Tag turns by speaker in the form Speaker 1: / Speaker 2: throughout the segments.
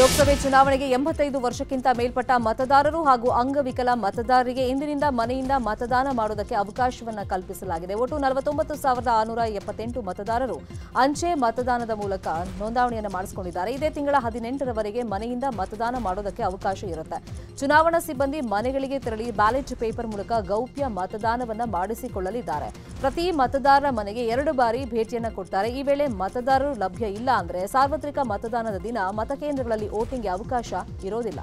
Speaker 1: ಲೋಕಸಭೆ ಚುನಾವಣೆಗೆ ಎಂಬತ್ತೈದು ವರ್ಷಕ್ಕಿಂತ ಮೇಲ್ಪಟ್ಟ ಮತದಾರರು ಹಾಗೂ ಅಂಗವಿಕಲ ಮತದಾರರಿಗೆ ಇಂದಿನಿಂದ ಮನೆಯಿಂದ ಮತದಾನ ಮಾಡುವುದಕ್ಕೆ ಅವಕಾಶವನ್ನು ಕಲ್ಪಿಸಲಾಗಿದೆ. ಒಟ್ಟು ನಲವತ್ತೊಂಬತ್ತು ಸಾವಿರದ ಆರುನೂರ ಎಪ್ಪತ್ತೆಂಟು ಮತದಾರರು ಅಂಚೆ ಮತದಾನದ ಮೂಲಕ ನೋಂದಣಿಯನ್ನು ಮಾಡಿಸಿಕೊಂಡಿದ್ದಾರೆ. ಇದೇ ತಿಂಗಳ ಹದಿನೆಂಟರವರೆಗೆ ಮನೆಯಿಂದ ಮತದಾನ ಮಾಡೋದಕ್ಕೆ ಅವಕಾಶ ಇರುತ್ತೆ. ಚುನಾವಣಾ ಸಿಬ್ಬಂದಿ ಮನೆಗಳಿಗೆ ತೆರಳಿ ಬ್ಯಾಲೆಟ್ ಪೇಪರ್ ಮೂಲಕ ಗೌಪ್ಯ ಮತದಾನವನ್ನು ಮಾಡಿಸಿಕೊಳ್ಳಲಿದ್ದಾರೆ. ಪ್ರತಿ ಮತದಾರರ ಮನೆಗೆ ಎರಡು ಬಾರಿ ಭೇಟಿಯನ್ನು ಕೊಡ್ತಾರೆ. ಈ ವೇಳೆ ಮತದಾರರು ಲಭ್ಯ ಇಲ್ಲ ಅಂದ್ರೆ ಸಾರ್ವತ್ರಿಕ ಮತದಾನದ ದಿನ ಮತಕೇಂದ್ರಗಳಲ್ಲಿ ವೋಟಿಂಗ್ಗೆ ಅವಕಾಶ ಇರೋದಿಲ್ಲ.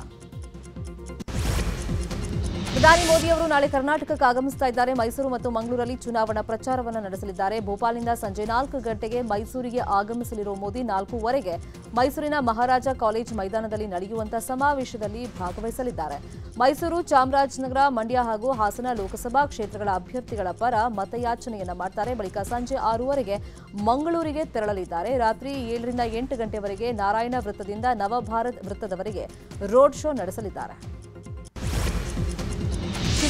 Speaker 1: ಪ್ರಧಾನಿ ಮೋದಿ ಅವರು ನಾಳೆ ಕರ್ನಾಟಕಕ್ಕೆ ಆಗಮಿಸ್ತಾ ಇದ್ದಾರೆ. ಮೈಸೂರು ಮತ್ತು ಮಂಗಳೂರಲ್ಲಿ ಚುನಾವಣಾ ಪ್ರಚಾರವನ್ನು ನಡೆಸಲಿದ್ದಾರೆ. ಭೋಪಾಲ್ನಿಂದ ಸಂಜೆ ನಾಲ್ಕು ಗಂಟೆಗೆ ಮೈಸೂರಿಗೆ ಆಗಮಿಸಲಿರುವ ಮೋದಿ ನಾಲ್ಕೂವರೆಗೆ ಮೈಸೂರಿನ ಮಹಾರಾಜ ಕಾಲೇಜ್ ಮೈದಾನದಲ್ಲಿ ನಡೆಯುವಂತಹ ಸಮಾವೇಶದಲ್ಲಿ ಭಾಗವಹಿಸಲಿದ್ದಾರೆ. ಮೈಸೂರು, ಚಾಮರಾಜನಗರ, ಮಂಡ್ಯ ಹಾಗೂ ಹಾಸನ ಲೋಕಸಭಾ ಕ್ಷೇತ್ರಗಳ ಅಭ್ಯರ್ಥಿಗಳ ಪರ ಮತಯಾಚನೆಯನ್ನು ಮಾಡ್ತಾರೆ. ಬಳಿಕ ಸಂಜೆ ಆರೂವರೆಗೆ ಮಂಗಳೂರಿಗೆ ತೆರಳಲಿದ್ದಾರೆ. ರಾತ್ರಿ ಏಳರಿಂದ ಎಂಟು ಗಂಟೆವರೆಗೆ ನಾರಾಯಣ ವೃತ್ತದಿಂದ ನವಭಾರತ್ ವೃತ್ತದವರೆಗೆ ರೋಡ್ ಶೋ ನಡೆಸಲಿದ್ದಾರೆ.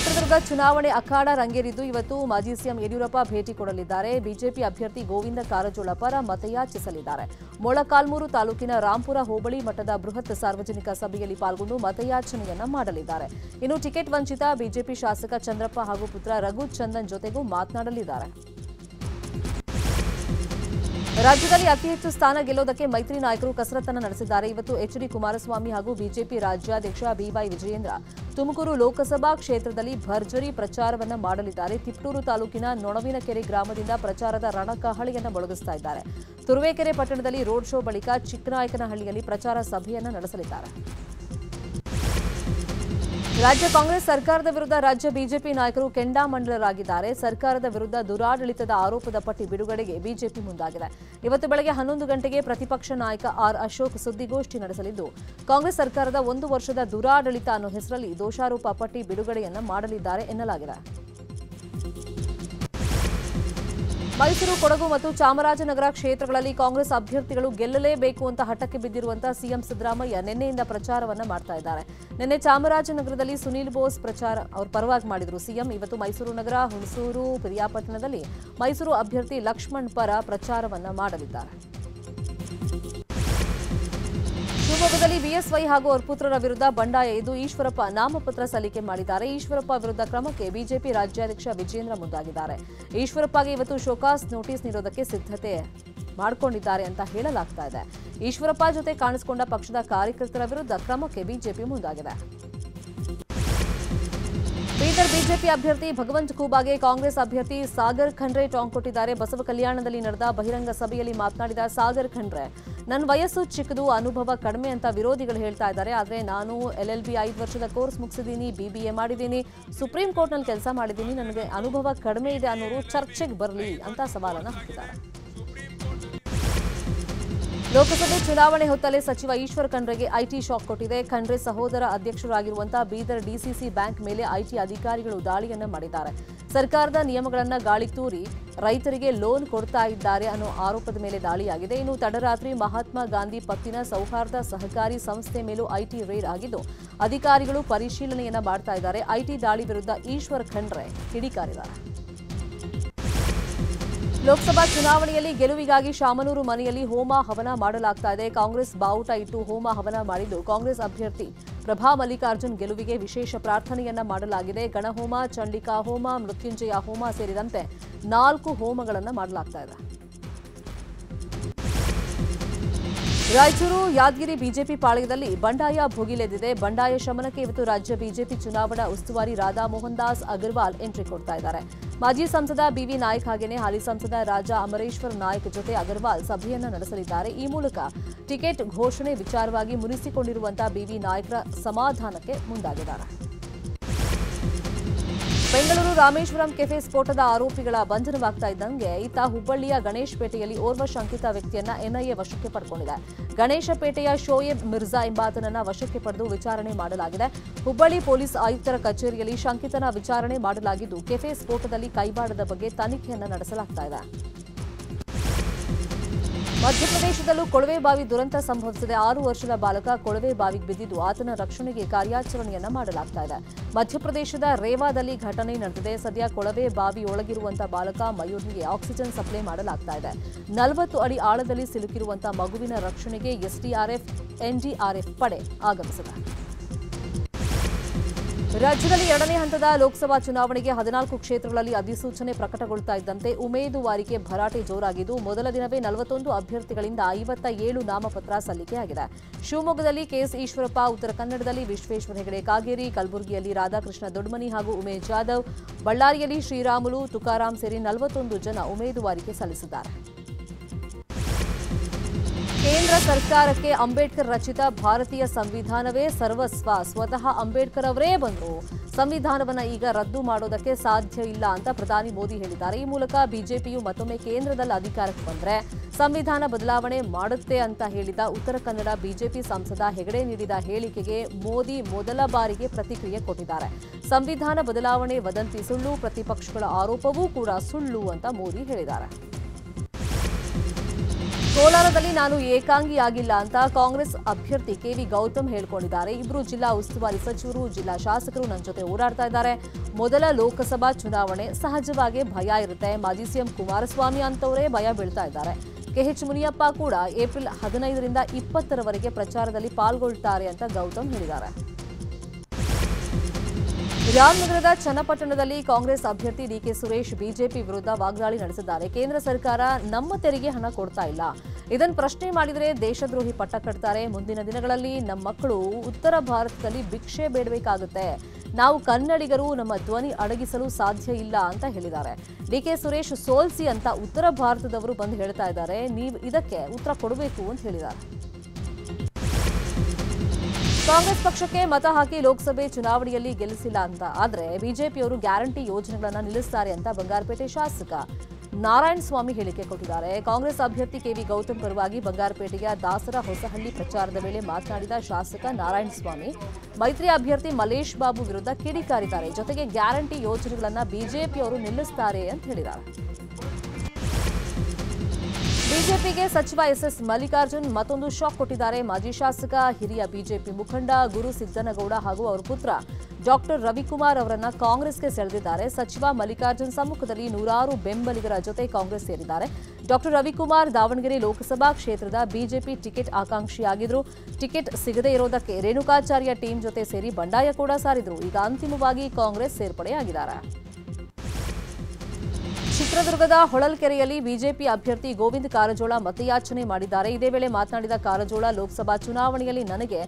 Speaker 1: ಚಿತ್ರದುರ್ಗ ಚುನಾವಣೆ ಅಖಾಡ ರಂಗೇರಿದ್ದು ಇವತ್ತು ಮಾಜಿ ಸಿಎಂ ಯಡಿಯೂರಪ್ಪ ಭೇಟಿ ಕೊಡಲಿದ್ದಾರೆ. ಬಿಜೆಪಿ ಅಭ್ಯರ್ಥಿ ಗೋವಿಂದ ಕಾರಜೋಳ ಪರ ಮತಯಾಚಿಸಲಿದ್ದಾರೆ. ಮೊಳಕಾಲ್ಮೂರು ತಾಲೂಕಿನ ರಾಂಪುರ ಹೋಬಳಿ ಮಠದ ಬೃಹತ್ ಸಾರ್ವಜನಿಕ ಸಭೆಯಲ್ಲಿ ಪಾಲ್ಗೊಂಡು ಮತಯಾಚನೆಯನ್ನ ಮಾಡಲಿದ್ದಾರೆ. ಇನ್ನು ಟಿಕೆಟ್ ವಂಚಿತ ಬಿಜೆಪಿ ಶಾಸಕ ಚಂದ್ರಪ್ಪ ಹಾಗೂ ಪುತ್ರ ರಘು ಚಂದನ್ ಜೊತೆಗೂ ಮಾತನಾಡಲಿದ್ದಾರೆ. ರಾಜ್ಯದಲ್ಲಿ ಅತಿ ಹೆಚ್ಚು ಸ್ಥಾನ ಗೆಲ್ಲೋದಕ್ಕೆ ಮೈತ್ರಿ ನಾಯಕರು ಕಸರತ್ತನ್ನು ನಡೆಸಿದ್ದಾರೆ. ಇವತ್ತು ಎಚ್ ಡಿ ಕುಮಾರಸ್ವಾಮಿ ಹಾಗೂ ಬಿಜೆಪಿ ರಾಜ್ಯಾಧ್ಯಕ್ಷ ಬಿವೈ ವಿಜಯೇಂದ್ರ ತುಮಕೂರು ಲೋಕಸಭಾ ಕ್ಷೇತ್ರದಲ್ಲಿ ಭರ್ಜರಿ ಪ್ರಚಾರವನ್ನು ಮಾಡಲಿದ್ದಾರೆ. ತಿಪ್ಟೂರು ತಾಲೂಕಿನ ನೊಣವಿನಕೆರೆ ಗ್ರಾಮದಿಂದ ಪ್ರಚಾರದ ರಣಕಹಳಿಯನ್ನು ಮೊಳಗಿಸ್ತಾ ಇದ್ದಾರೆ. ತುರುವೇಕೆರೆ ಪಟ್ಟಣದಲ್ಲಿ ರೋಡ್ ಶೋ ಬಳಿಕ ಚಿಕ್ಕನಾಯಕನಹಳ್ಳಿಯಲ್ಲಿ ಪ್ರಚಾರ ಸಭೆಯನ್ನು ನಡೆಸಲಿದ್ದಾರೆ. ರಾಜ್ಯ ಕಾಂಗ್ರೆಸ್ ಸರ್ಕಾರದ ವಿರುದ್ಧ ರಾಜ್ಯ ಬಿಜೆಪಿ ನಾಯಕರು ಕೆಂಡಾಮಂಡಲರಾಗಿದ್ದಾರೆ ಸರ್ಕಾರದ ವಿರುದ್ಧ ದುರಾಡಳಿತದ ಆರೋಪದ ಪಟ್ಟಿ ಬಿಡುಗಡೆಗೆ ಬಿಜೆಪಿ ಮುಂದಾಗಿದೆ. ಇವತ್ತು ಬೆಳಗ್ಗೆ ಹನ್ನೊಂದು ಗಂಟೆಗೆ ಪ್ರತಿಪಕ್ಷ ನಾಯಕ ಆರ್ ಅಶೋಕ್ ಸುದ್ದಿಗೋಷ್ಠಿ ನಡೆಸಲಿದ್ದು, ಕಾಂಗ್ರೆಸ್ ಸರ್ಕಾರದ ಒಂದು ವರ್ಷದ ದುರಾಡಳಿತ ಅನ್ನೋ ಹೆಸರಲ್ಲಿ ದೋಷಾರೋಪ ಪಟ್ಟಿ ಬಿಡುಗಡೆಯನ್ನ ಮಾಡಲಿದ್ದಾರೆ ಎನ್ನಲಾಗಿದೆ. ಮೈಸೂರು, ಕೊಡಗು ಮತ್ತು ಚಾಮರಾಜನಗರ ಕ್ಷೇತ್ರಗಳಲ್ಲಿ ಕಾಂಗ್ರೆಸ್ ಅಭ್ಯರ್ಥಿಗಳು ಗೆಲ್ಲಲೇಬೇಕು ಅಂತ ಹಠಕ್ಕೆ ಬಿದ್ದಿರುವಂತಹ ಸಿಎಂ ಸಿದ್ದರಾಮಯ್ಯ ನಿನ್ನೆಯಿಂದ ಪ್ರಚಾರವನ್ನ ಮಾಡ್ತಾ ಇದ್ದಾರೆ. ನಿನ್ನೆ ಚಾಮರಾಜನಗರದಲ್ಲಿ ಸುನೀಲ್ ಬೋಸ್ ಪ್ರಚಾರ ಅವ್ರ ಪರವಾಗಿ ಮಾಡಿದ್ರು. ಸಿಎಂ ಇವತ್ತು ಮೈಸೂರು ನಗರ, ಹುಣಸೂರು, ಪಿರಿಯಾಪಟ್ಟಣದಲ್ಲಿ ಮೈಸೂರು ಅಭ್ಯರ್ಥಿ ಲಕ್ಷ್ಮಣ್ ಪರ ಪ್ರಚಾರವನ್ನ ಮಾಡಲಿದ್ದಾರೆ. ಶಿವಮೊಗ್ಗದಲ್ಲಿ ಬಿಎಸ್ವೈ ಹಾಗೂ ಅವರ ಪುತ್ರರ ವಿರುದ್ಧ ಬಂಡಾಯ ಎದ್ದು ಈಶ್ವರಪ್ಪ ನಾಮಪತ್ರ ಸಲ್ಲಿಕೆ ಮಾಡಿದ್ದಾರೆ. ಈಶ್ವರಪ್ಪ ವಿರುದ್ಧ ಕ್ರಮಕ್ಕೆ ಬಿಜೆಪಿ ರಾಜ್ಯಾಧ್ಯಕ್ಷ ವಿಜೇಂದ್ರ ಮುಂದಾಗಿದ್ದಾರೆ. ಈಶ್ವರಪ್ಪಗೆ ಇವತ್ತು ಶೋಕಾಸ್ ನೋಟಿಸ್ ನೀಡೋದಕ್ಕೆ ಸಿದ್ಧತೆ ಮಾಡಿಕೊಂಡಿದ್ದಾರೆ ಅಂತ ಹೇಳಲಾಗ್ತಾ ಇದೆ. ಈಶ್ವರಪ್ಪ ಜೊತೆ ಕಾಣಿಸಿಕೊಂಡ ಪಕ್ಷದ ಕಾರ್ಯಕರ್ತರ ವಿರುದ್ಧ ಕ್ರಮಕ್ಕೆ ಬಿಜೆಪಿ ಮುಂದಾಗಿದೆ. ಬೀದರ್ ಬಿಜೆಪಿ ಅಭ್ಯರ್ಥಿ ಭಗವಂತ್ ಖೂಬಾಗೆ ಕಾಂಗ್ರೆಸ್ ಅಭ್ಯರ್ಥಿ ಸಾಗರ್ ಖಂಡ್ರೆ ಟಾಂಗ್ ಕೊಟ್ಟಿದ್ದಾರೆ. ಬಸವ ಕಲ್ಯಾಣದಲ್ಲಿ ನಡೆದ ಬಹಿರಂಗ ಸಭೆಯಲ್ಲಿ ಮಾತನಾಡಿದ ಸಾಗರ್ ಖಂಡ್ರೆ, ನನ್ನ ವಯಸ್ಸು ಚಿಕ್ಕದು, ಅನುಭವ ಕಡಿಮೆ ಅಂತ ವಿರೋಧಿಗಳು ಹೇಳ್ತಾ ಇದ್ದಾರೆ. ಆದರೆ ನಾನು ಎಲ್ ಎಲ್ ಬಿ ಐದು ವರ್ಷದ ಕೋರ್ಸ್ ಮುಗಿಸಿದ್ದೀನಿ, ಬಿ ಬಿ ಮಾಡಿದ್ದೀನಿ, ಸುಪ್ರೀಂ ಕೋರ್ಟ್ನಲ್ಲಿ ಕೆಲಸ ಮಾಡಿದ್ದೀನಿ. ನನಗೆ ಅನುಭವ ಕಡಿಮೆ ಇದೆ ಅನ್ನೋರು ಚರ್ಚೆಗೆ ಬರಲಿ ಅಂತ ಸವಾಲನ್ನು ಹಾಕಿದ್ದಾರೆ. ಲೋಕಸಭೆ ಚುನಾವಣೆ ಹೊತ್ತಲೇ ಸಚಿವ ಈಶ್ವರ್ ಖಂಡ್ರೆಗೆ ಐಟಿ ಶಾಕ್ ಕೊಟ್ಟಿದೆ. ಖಂಡ್ರೆ ಸಹೋದರ ಅಧ್ಯಕ್ಷರಾಗಿರುವಂತಹ ಬೀದರ್ ಡಿಸಿಸಿ ಬ್ಯಾಂಕ್ ಮೇಲೆ ಐಟಿ ಅಧಿಕಾರಿಗಳು ದಾಳಿಯನ್ನ ಮಾಡಿದ್ದಾರೆ. ಸರ್ಕಾರದ ನಿಯಮಗಳನ್ನ ಗಾಳಿ ತೂರಿ ರೈತರಿಗೆ ಲೋನ್ ಕೊಡ್ತಾ ಇದ್ದಾರೆ ಅನ್ನೋ ಆರೋಪದ ಮೇಲೆ ದಾಳಿಯಾಗಿದೆ. ಇನ್ನು ತಡರಾತ್ರಿ ಮಹಾತ್ಮ ಗಾಂಧಿ ಪತ್ತಿನ ಸೌಹಾರ್ದ ಸಹಕಾರಿ ಸಂಸ್ಥೆ ಮೇಲೂ ಐಟಿ ರೇಡ್ ಆಗಿದ್ದು, ಅಧಿಕಾರಿಗಳು ಪರಿಶೀಲನೆಯನ್ನ ಮಾಡ್ತಾ ಇದ್ದಾರೆ. ಐಟಿ ದಾಳಿ ವಿರುದ್ಧ ಈಶ್ವರ್ ಖಂಡ್ರೆ ಕಿಡಿಕಾರಿದ್ದಾರೆ. ಲೋಕಸಭಾ ಚುನಾವಣೆಯಲ್ಲಿ ಗೆಲುವಿಗಾಗಿ ಶಾಮನೂರು ಮನೆಯಲ್ಲಿ ಹೋಮ ಹವನ ಮಾಡಲಾಗ್ತಾ ಇದೆ. ಕಾಂಗ್ರೆಸ್ ಬಾವುಟ ಇಟ್ಟು ಹೋಮ ಹವನ ಮಾಡಿದ್ದು ಕಾಂಗ್ರೆಸ್ ಅಭ್ಯರ್ಥಿ ಪ್ರಭಾ ಮಲ್ಲಿಕಾರ್ಜುನ್ ಗೆಲುವಿಗೆ ವಿಶೇಷ ಪ್ರಾರ್ಥನೆಯನ್ನ ಮಾಡಲಾಗಿದೆ. ಗಣಹೋಮ, ಚಂಡಿಕಾ ಹೋಮ, ಮೃತ್ಯುಂಜಯ ಹೋಮ ಸೇರಿದಂತೆ ನಾಲ್ಕು ಹೋಮಗಳನ್ನು ಮಾಡಲಾಗ್ತಾ ಇದೆ. ರಾಯಚೂರು, ಯಾದಗಿರಿ ಬಿಜೆಪಿ ಪಾಳ್ಯದಲ್ಲಿ ಬಂಡಾಯ ಭುಗಿಲೆದ್ದಿದೆ. ಬಂಡಾಯ ಶಮನಕ್ಕೆ ಇವತ್ತು ರಾಜ್ಯ ಬಿಜೆಪಿ ಚುನಾವಣಾ ಉಸ್ತುವಾರಿ ರಾಧಾ ಮೋಹನ್ ದಾಸ್ ಅಗರ್ವಾಲ್ ಎಂಟ್ರಿ ಕೊಡ್ತಾ ಇದ್ದಾರೆ. ಮಾಜಿ ಸಂಸದ ಬಿವಿ ನಾಯಕ್ ಹಾಗೇನೆ ಹಾಲಿ ಸಂಸದ ರಾಜಾ ಅಮರೇಶ್ವರ್ ನಾಯಕ್ ಜೊತೆ ಅಗರ್ವಾಲ್ ಸಭೆಯನ್ನ ನಡೆಸಲಿದ್ದಾರೆ. ಈ ಮೂಲಕ ಟಿಕೆಟ್ ಘೋಷಣೆ ವಿಚಾರವಾಗಿ ಮುನಿಸಿಕೊಂಡಿರುವಂತಹ ಬಿವಿ ನಾಯಕರ ಸಮಾಧಾನಕ್ಕೆ ಮುಂದಾಗಿದ್ದಾರೆ. ಬೆಂಗಳೂರು ರಾಮೇಶ್ವರಂ ಕೆಫೆ ಸ್ಫೋಟದ ಆರೋಪಿಗಳ ಬಂಧನವಾಗ್ತಾ ಇದ್ದಂಗೆ ಈತ ಹುಬ್ಬಳ್ಳಿಯ ಗಣೇಶ್ ಪೇಟೆಯಲ್ಲಿ ಓರ್ವ ಶಂಕಿತ ವ್ಯಕ್ತಿಯನ್ನ ಎನ್ಐಎ ವಶಕ್ಕೆ ಪಡ್ಕೊಂಡಿದೆ. ಗಣೇಶಪೇಟೆಯ ಶೋಯಬ್ ಮಿರ್ಜಾ ಎಂಬಾತನನ್ನ ವಶಕ್ಕೆ ಪಡೆದು ವಿಚಾರಣೆ ಮಾಡಲಾಗಿದೆ. ಹುಬ್ಬಳ್ಳಿ ಪೊಲೀಸ್ ಆಯುಕ್ತರ ಕಚೇರಿಯಲ್ಲಿ ಶಂಕಿತನ ವಿಚಾರಣೆ ಮಾಡಲಾಗಿದ್ದು, ಕೆಫೆ ಸ್ಫೋಟದಲ್ಲಿ ಕೈವಾಡದ ಬಗ್ಗೆ ತನಿಖೆಯನ್ನ ನಡೆಸಲಾಗ್ತಾ ಇದೆ. ಮಧ್ಯಪ್ರದೇಶದಲ್ಲೂ ಕೊಳವೆ ಬಾವಿ ದುರಂತ ಸಂಭವಿಸಿದೆ ಆರು ವರ್ಷದ ಬಾಲಕ ಕೊಳವೆ ಬಾವಿಗೆ ಬಿದ್ದಿದ್ದು ಆತನ ರಕ್ಷಣೆಗೆ ಕಾರ್ಯಾಚರಣೆಯನ್ನ ಮಾಡಲಾಗ್ತಾ ಇದೆ. ಮಧ್ಯಪ್ರದೇಶದ ರೇವಾದಲ್ಲಿ ಘಟನೆ ನಡೆದಿದೆ. ಸದ್ಯ ಕೊಳವೆ ಬಾವಿ ಒಳಗಿರುವಂತಹ ಬಾಲಕ ಮಯೂರ್ನಿಗೆ ಆಕ್ಸಿಜನ್ ಸಪ್ಲೈ ಮಾಡಲಾಗ್ತಾ ಇದೆ. ನಲವತ್ತು ಅಡಿ ಆಳದಲ್ಲಿ ಸಿಲುಕಿರುವಂತಹ ಮಗುವಿನ ರಕ್ಷಣೆಗೆ ಎಸ್ಡಿಆರ್ಎಫ್, ಎನ್ಡಿಆರ್ಎಫ್ ಪಡೆ ಆಗಮಿಸಿದೆ. ರಾಜ್ಯದಲ್ಲಿ ಎರಡನೇ ಹಂತದ ಲೋಕಸಭಾ ಚುನಾವಣೆಗೆ ಹದಿನಾಲ್ಕು ಕ್ಷೇತ್ರಗಳಲ್ಲಿ ಅಧಿಸೂಚನೆ ಪ್ರಕಟಗೊಳ್ತಾ ಇದ್ದಂತೆ ಉಮೇದುವಾರಿಕೆ ಭರಾಟೆ ಜೋರಾಗಿದ್ದು, ಮೊದಲ ದಿನವೇ ನಲವತ್ತೊಂದು ಅಭ್ಯರ್ಥಿಗಳಿಂದ ಐವತ್ತ ಏಳು ನಾಮಪತ್ರ ಸಲ್ಲಿಕೆಯಾಗಿದೆ. ಶಿವಮೊಗ್ಗದಲ್ಲಿ ಕೆಎಸ್ ಈಶ್ವರಪ್ಪ, ಉತ್ತರ ಕನ್ನಡದಲ್ಲಿ ವಿಶ್ವೇಶ್ವರ ಹೆಗಡೆ, ಕಾಗೇರಿ, ಕಲಬುರಗಿಯಲ್ಲಿ ರಾಧಾಕೃಷ್ಣ ದೊಡ್ಮನಿ ಹಾಗೂ ಉಮೇಶ್ ಜಾಧವ್, ಬಳ್ಳಾರಿಯಲ್ಲಿ ಶ್ರೀರಾಮುಲು, ತುಕಾರಾಂ ಸೇರಿ ನಲವತ್ತೊಂದು ಜನ ಉಮೇದುವಾರಿಕೆ ಸಲ್ಲಿಸಿದ್ದಾರೆ. ಕೇಂದ್ರ ಸರ್ಕಾರಕ್ಕೆ ಅಂಬೇಡ್ಕರ್ ರಚಿತ ಭಾರತೀಯ ಸಂವಿಧಾನವೇ ಸರ್ವಸ್ವ. ಸ್ವತಃ ಅಂಬೇಡ್ಕರ್ ಅವರೇ ಬಂದರು. ಸಂವಿಧಾನವನ್ನು ಈಗ ರದ್ದು ಮಾಡೋದಕ್ಕೆ ಸಾಧ್ಯ ಇಲ್ಲ ಅಂತ ಪ್ರಧಾನಿ ಮೋದಿ ಹೇಳಿದ್ದಾರೆ. ಈ ಮೂಲಕ ಬಿಜೆಪಿಯು ಮತ್ತೊಮ್ಮೆ ಕೇಂದ್ರದಲ್ಲಿ ಅಧಿಕಾರಕ್ಕೆ ಬಂದರೆ ಸಂವಿಧಾನ ಬದಲಾವಣೆ ಮಾಡುತ್ತೆ ಅಂತ ಹೇಳಿದ ಉತ್ತರ ಕನ್ನಡ ಬಿಜೆಪಿ ಸಂಸದ ಹೆಗಡೆ ನೀಡಿದ ಹೇಳಿಕೆಗೆ ಮೋದಿ ಮೊದಲ ಬಾರಿಗೆ ಪ್ರತಿಕ್ರಿಯೆ ಕೊಟ್ಟಿದ್ದಾರೆ. ಸಂವಿಧಾನ ಬದಲಾವಣೆ ವದಂತಿ ಸುಳ್ಳು, ಪ್ರತಿಪಕ್ಷಗಳ ಆರೋಪವೂ ಕೂಡ ಸುಳ್ಳು ಅಂತ ಮೋದಿ ಹೇಳಿದ್ದಾರೆ. ಕೋಲಾರದಲ್ಲಿ ನಾನು ಏಕಾಂಗಿಯಾಗಿಲ್ಲ ಅಂತ ಕಾಂಗ್ರೆಸ್ ಅಭ್ಯರ್ಥಿ ಕೆವಿ ಗೌತಮ್ ಹೇಳ್ಕೊಂಡಿದ್ದಾರೆ. ಇಬ್ರು ಜಿಲ್ಲಾ ಉಸ್ತುವಾರಿ ಸಚಿವರು, ಜಿಲ್ಲಾ ಶಾಸಕರು ನನ್ನ ಜೊತೆ ಓಡಾಡ್ತಾ ಇದ್ದಾರೆ. ಮೊದಲ ಲೋಕಸಭಾ ಚುನಾವಣೆ ಸಹಜವಾಗಿ ಭಯ ಇರುತ್ತೆ. ಮಾಜಿ ಸಿಎಂ ಕುಮಾರಸ್ವಾಮಿ ಅಂತವರೇ ಭಯ ಬೀಳ್ತಾ ಇದ್ದಾರೆ. ಕೆಎಚ್ ಮುನಿಯಪ್ಪ ಕೂಡ ಏಪ್ರಿಲ್ ಹದಿನೈದರಿಂದ ಇಪ್ಪತ್ತರವರೆಗೆ ಪ್ರಚಾರದಲ್ಲಿ ಪಾಲ್ಗೊಳ್ತಾರೆ ಅಂತ ಗೌತಮ್ ಹೇಳಿದ್ದಾರೆ. ರಾಮನಗರದ ಚನ್ನಪಟ್ಟಣದಲ್ಲಿ ಕಾಂಗ್ರೆಸ್ ಅಭ್ಯರ್ಥಿ ಡಿಕೆ ಸುರೇಶ್ ಬಿಜೆಪಿ ವಿರುದ್ಧ ವಾಗ್ದಾಳಿ ನಡೆಸಿದ್ದಾರೆ. ಕೇಂದ್ರ ಸರ್ಕಾರ ನಮ್ಮ ತೆರಿಗೆ ಹಣ ಕೊಡ್ತಾ ಇಲ್ಲ. ಇದನ್ನು ಪ್ರಶ್ನೆ ಮಾಡಿದರೆ ದೇಶದ್ರೋಹಿ ಪಟ್ಟ ಕಟ್ತಾರೆ. ಮುಂದಿನ ದಿನಗಳಲ್ಲಿ ನಮ್ಮ ಮಕ್ಕಳು ಉತ್ತರ ಭಾರತದಲ್ಲಿ ಭಿಕ್ಷೆ ಬೇಡಬೇಕಾಗುತ್ತೆ. ನಾವು ಕನ್ನಡಿಗರು ನಮ್ಮ ಧ್ವನಿ ಅಡಗಿಸಲು ಸಾಧ್ಯ ಇಲ್ಲ ಅಂತ ಹೇಳಿದ್ದಾರೆ. ಡಿಕೆ ಸುರೇಶ್ ಸೋಲ್ಸಿ ಅಂತ ಉತ್ತರ ಭಾರತದವರು ಬಂದು ಹೇಳ್ತಾ ಇದ್ದಾರೆ. ನೀವು ಇದಕ್ಕೆ ಉತ್ತರ ಕೊಡಬೇಕು ಅಂತ ಹೇಳಿದ್ದಾರೆ. ಕಾಂಗ್ರೆಸ್ ಪಕ್ಷಕ್ಕೆ ಮತ ಹಾಕಿ ಲೋಕಸಭೆ ಚುನಾವಣೆಯಲ್ಲಿ ಗೆಲ್ಲಿಸಿಲ್ಲ ಅಂತ. ಆದರೆ ಬಿಜೆಪಿಯವರು ಗ್ಯಾರಂಟಿ ಯೋಜನೆಗಳನ್ನು ನಿಲ್ಲಿಸುತ್ತಾರೆ ಅಂತ ಬಂಗಾರಪೇಟೆ ಶಾಸಕ ನಾರಾಯಣ ಸ್ವಾಮಿ ಹೇಳಿಕೆ ಕೊಟ್ಟಿದ್ದಾರೆ. ಕಾಂಗ್ರೆಸ್ ಅಭ್ಯರ್ಥಿ ಕೆವಿ ಗೌತಮ್ ಪರವಾಗಿ ಬಂಗಾರಪೇಟೆಯ ದಾಸರ ಹೊಸಹಳ್ಳಿ ಪ್ರಚಾರದ ವೇಳೆ ಮಾತನಾಡಿದ ಶಾಸಕ ನಾರಾಯಣ ಸ್ವಾಮಿ, ಮೈತ್ರಿ ಅಭ್ಯರ್ಥಿ ಮಲೇಶ್ ಬಾಬು ವಿರುದ್ಧ ಕಿಡಿಕಾರಿದ್ದಾರೆ. ಜೊತೆಗೆ ಗ್ಯಾರಂಟಿ ಯೋಜನೆಗಳನ್ನು ಬಿಜೆಪಿಯವರು ನಿಲ್ಲಿಸುತ್ತಾರೆ ಅಂತ ಹೇಳಿದ್ದಾರೆ. ಬಿಜೆಪಿಗೆ ಸಚಿವ ಎಸ್ಎಸ್ ಮಲ್ಲಿಕಾರ್ಜುನ್ ಮತ್ತೊಂದು ಶಾಕ್ ಕೊಟ್ಟಿದ್ದಾರೆ. ಮಾಜಿ ಶಾಸಕ, ಹಿರಿಯ ಬಿಜೆಪಿ ಮುಖಂಡ ಗುರು ಸಿದ್ದನಗೌಡ ಹಾಗೂ ಅವರ ಪುತ್ರ ಡಾಕ್ಟರ್ ರವಿಕುಮಾರ್ ಅವರನ್ನ ಕಾಂಗ್ರೆಸ್ಗೆ ಸೆಳೆದಿದ್ದಾರೆ. ಸಚಿವ ಮಲ್ಲಿಕಾರ್ಜುನ್ ಸಮ್ಮುಖದಲ್ಲಿ ನೂರಾರು ಬೆಂಬಲಿಗರ ಜೊತೆ ಕಾಂಗ್ರೆಸ್ ಸೇರಿದ್ದಾರೆ. ಡಾಕ್ಟರ್ ರವಿಕುಮಾರ್ ದಾವಣಗೆರೆ ಲೋಕಸಭಾ ಕ್ಷೇತ್ರದ ಬಿಜೆಪಿ ಟಿಕೆಟ್ ಆಕಾಂಕ್ಷಿಯಾಗಿದ್ರು. ಟಿಕೆಟ್ ಸಿಗದೇ ಇರೋದಕ್ಕೆ ರೇಣುಕಾಚಾರ್ಯ ಟೀಮ್ ಜೊತೆ ಸೇರಿ ಬಂಡಾಯ ಕೂಡ ಸಾರಿದ್ರು. ಈಗ ಅಂತಿಮವಾಗಿ ಕಾಂಗ್ರೆಸ್ ಸೇರ್ಪಡೆಯಾಗಿದ್ದಾರೆ. ಚಿತ್ರದುರ್ಗದ ಹೊಳಲ್ಕೆರೆಯಲ್ಲಿ ಬಿಜೆಪಿ ಅಭ್ಯರ್ಥಿ ಗೋವಿಂದ ಕಾರಜೋಳ ಮತಯಾಚನೆ ಮಾಡಿದ್ದಾರೆ. ಇದೇ ವೇಳೆ ಮಾತನಾಡಿದ ಕಾರಜೋಳ, ಲೋಕಸಭಾ ಚುನಾವಣೆಯಲ್ಲಿ ನನಗೆ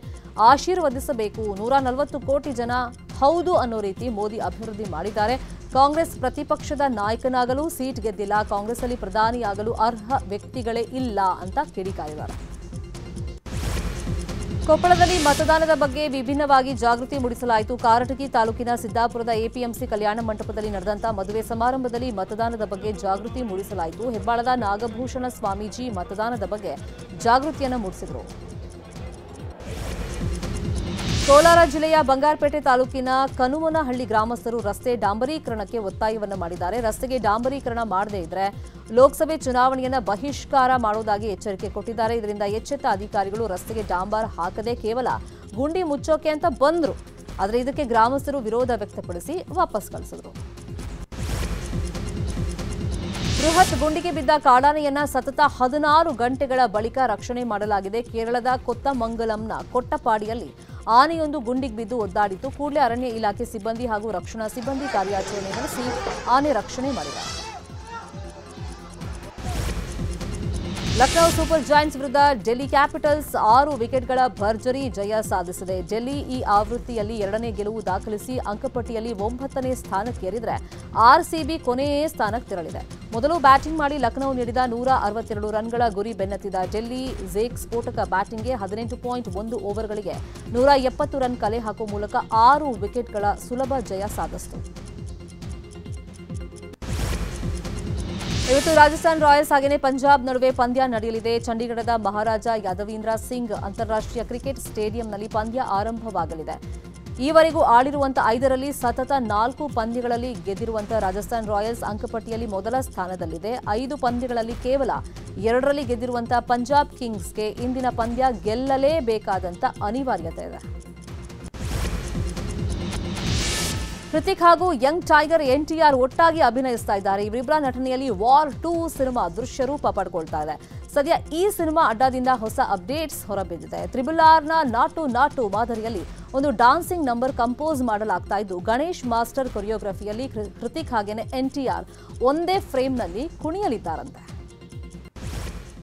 Speaker 1: ಆಶೀರ್ವದಿಸಬೇಕು. ನೂರ ನಲವತ್ತು ಕೋಟಿ ಜನ ಹೌದು ಅನ್ನೋ ರೀತಿ ಮೋದಿ ಅಭಿವೃದ್ಧಿ ಮಾಡಿದ್ದಾರೆ. ಕಾಂಗ್ರೆಸ್ ಪ್ರತಿಪಕ್ಷದ ನಾಯಕನಾಗಲು ಸೀಟ್ ಗೆದ್ದಿಲ್ಲ. ಕಾಂಗ್ರೆಸ್ನಲ್ಲಿ ಪ್ರಧಾನಿಯಾಗಲು ಅರ್ಹ ವ್ಯಕ್ತಿಗಳೇ ಇಲ್ಲ ಅಂತ ಕಿಡಿಕಾರಿದ್ದಾರೆ ಕೊಪ್ಪಳದಲ್ಲಿ ಮತದಾನದ ಬಗ್ಗೆ ವಿಭಿನ್ನವಾಗಿ ಜಾಗೃತಿ ಮೂಡಿಸಲಾಯಿತು. ಕಾರಟಗಿ ತಾಲೂಕಿನ ಸಿದ್ದಾಪುರದ ಎಪಿಎಂಸಿ ಕಲ್ಯಾಣ ಮಂಟಪದಲ್ಲಿ ನಡೆದಂತಹ ಮದುವೆ ಸಮಾರಂಭದಲ್ಲಿ ಮತದಾನದ ಬಗ್ಗೆ ಜಾಗೃತಿ ಮೂಡಿಸಲಾಯಿತು. ಹೆಬ್ಬಾಳದ ನಾಗಭೂಷಣ ಸ್ವಾಮೀಜಿ ಮತದಾನದ ಬಗ್ಗೆ ಜಾಗೃತಿಯನ್ನು ಮೂಡಿಸಿದರು. ಕೋಲಾರ ಜಿಲ್ಲೆಯ ಬಂಗಾರಪೇಟೆ ತಾಲೂಕಿನ ಕನುಮನಹಳ್ಳಿ ಗ್ರಾಮಸ್ಥರು ರಸ್ತೆ ಡಾಂಬರೀಕರಣಕ್ಕೆ ಒತ್ತಾಯವನ್ನು ಮಾಡಿದ್ದಾರೆ. ರಸ್ತೆಗೆ ಡಾಂಬರೀಕರಣ ಮಾಡದೇ ಇದ್ರೆ ಲೋಕಸಭೆ ಚುನಾವಣೆಯನ್ನು ಬಹಿಷ್ಕಾರ ಮಾಡೋದಾಗಿ ಎಚ್ಚರಿಕೆ ಕೊಟ್ಟಿದ್ದಾರೆ. ಇದರಿಂದ ಎಚ್ಚೆತ್ತ ಅಧಿಕಾರಿಗಳು ರಸ್ತೆಗೆ ಡಾಂಬರ್ ಹಾಕದೆ ಕೇವಲ ಗುಂಡಿ ಮುಚ್ಚೋಕೆ ಅಂತ ಬಂದ್ರು. ಆದರೆ ಇದಕ್ಕೆ ಗ್ರಾಮಸ್ಥರು ವಿರೋಧ ವ್ಯಕ್ತಪಡಿಸಿ ವಾಪಸ್ ಕಳಿಸಿದ್ರು. ಬೃಹತ್ ಗುಂಡಿಗೆ ಬಿದ್ದ ಕಾಡಾನೆಯನ್ನ ಸತತ ಹದಿನಾರು ಗಂಟೆಗಳ ಬಳಿಕ ರಕ್ಷಣೆ ಮಾಡಲಾಗಿದೆ. ಕೇರಳದ ಕೊತ್ತಮಂಗಲಂನ ಕೊಟ್ಟಪಾಡಿಯಲ್ಲಿ ಆನೆಯೊಂದು ಗುಂಡಿಗೆ ಬಿದ್ದು ಒದ್ದಾಡಿತು ಕೂಡಲೇ ಅರಣ್ಯ ಇಲಾಖೆ ಸಿಬ್ಬಂದಿ ಹಾಗೂ ರಕ್ಷಣಾ ಸಿಬ್ಬಂದಿ ಕಾರ್ಯಾಚರಣೆ ನಡೆಸಿ ಆನೆ ರಕ್ಷಣೆ ಮಾಡಿದ್ದಾರೆ. ಲಕ್ನೋ ಸೂಪರ್ ಜಾಯಿಂಟ್ಸ್ ವಿರುದ್ಧ ಡೆಲ್ಲಿ ಕ್ಯಾಪಿಟಲ್ಸ್ ಆರು ವಿಕೆಟ್ಗಳ ಭರ್ಜರಿ ಜಯ ಸಾಧಿಸಿದೆ. ಡೆಲ್ಲಿ ಈ ಆವೃತ್ತಿಯಲ್ಲಿ ಎರಡನೇ ಗೆಲುವು ದಾಖಲಿಸಿ ಅಂಕಪಟ್ಟಿಯಲ್ಲಿ ಒಂಬತ್ತನೇ ಸ್ಥಾನಕ್ಕೇರಿದರೆ ಆರ್ಸಿಬಿ ಕೊನೆಯೇ ಸ್ಥಾನಕ್ಕೆ ತೆರಳಿದೆ. ಮೊದಲು ಬ್ಯಾಟಿಂಗ್ ಮಾಡಿ ಲಕ್ನೌ ನೀಡಿದ ನೂರ ಅರವತ್ತೆರಡು ರನ್ಗಳ ಗುರಿ ಬೆನ್ನತ್ತಿದ ಡೆಲ್ಲಿ, ಜೇಕ್ ಸ್ಫೋಟಕ ಬ್ಯಾಟಿಂಗ್ಗೆ ಹದಿನೆಂಟು ಪಾಯಿಂಟ್ ಒಂದು ಓವರ್ಗಳಿಗೆ ನೂರ ಎಪ್ಪತ್ತು ರನ್ ಕಲೆ ಹಾಕುವ ಮೂಲಕ ಆರು ವಿಕೆಟ್ಗಳ ಸುಲಭ ಜಯ ಸಾಧಿಸಿತು. ಇವತ್ತು ರಾಜಸ್ಥಾನ್ ರಾಯಲ್ಸ್ ಹಾಗೆಯೇ ಪಂಜಾಬ್ ನಡುವೆ ಪಂದ್ಯ ನಡೆಯಲಿದೆ. ಚಂಡೀಗಢದ ಮಹಾರಾಜ ಯಾದವೀಂದ್ರ ಸಿಂಗ್ ಅಂತಾರಾಷ್ಟ್ರೀಯ ಕ್ರಿಕೆಟ್ ಸ್ಟೇಡಿಯಂನಲ್ಲಿ ಪಂದ್ಯ ಆರಂಭವಾಗಲಿದೆ. ಈವರೆಗೂ ಆಡಿರುವಂತಹ ಐದರಲ್ಲಿ ಸತತ ನಾಲ್ಕು ಪಂದ್ಯಗಳಲ್ಲಿ ಗೆದ್ದಿರುವಂತಹ ರಾಜಸ್ಥಾನ್ ರಾಯಲ್ಸ್ ಅಂಕಪಟ್ಟಿಯಲ್ಲಿ ಮೊದಲ ಸ್ಥಾನದಲ್ಲಿದೆ. ಐದು ಪಂದ್ಯಗಳಲ್ಲಿ ಕೇವಲ ಎರಡರಲ್ಲಿ ಗೆದ್ದಿರುವಂತಹ ಪಂಜಾಬ್ ಕಿಂಗ್ಸ್ಗೆ ಇಂದಿನ ಪಂದ್ಯ ಗೆಲ್ಲಲೇಬೇಕಾದಂತ ಅನಿವಾರ್ಯತೆ ಇದೆ. ಹೃತಿಕ್ ಹಾಗೂ ಯಂಗ್ ಟೈಗರ್ ಎನ್ಟಿಆರ್ ಒಟ್ಟಾಗಿ ಅಭಿನಯಿಸ್ತಾ ಇದ್ದಾರೆ. ಇವರಿಬ್ಬರ ನಟನೆಯಲ್ಲಿ ವಾರ್ ಟೂ ಸಿನಿಮಾ ದೃಶ್ಯ ರೂಪ ಪಡ್ಕೊಳ್ತಾ ಇದೆ. ಸದ್ಯ ಈ ಸಿನಿಮಾ ಅಡ್ಡದಿಂದ ಹೊಸ ಅಪ್ಡೇಟ್ಸ್ ಹೊರಬಿದ್ದಿದೆ. ತ್ರಿಬುಲ್ ಆರ್ನ ನಾಟು ನಾಟು ಮಾದರಿಯಲ್ಲಿ ಒಂದು ಡಾನ್ಸಿಂಗ್ ನಂಬರ್ ಕಂಪೋಸ್ ಮಾಡಲಾಗ್ತಾ ಇದ್ದು, ಗಣೇಶ್ ಮಾಸ್ಟರ್ ಕೊರಿಯೋಗ್ರಫಿಯಲ್ಲಿ ಕೃತಿಕ್ ಹಾಗೇನೆ ಎನ್ಟಿಆರ್ ಒಂದೇ ಫ್ರೇಮ್ನಲ್ಲಿ ಕುಣಿಯಲಿದ್ದಾರಂತೆ.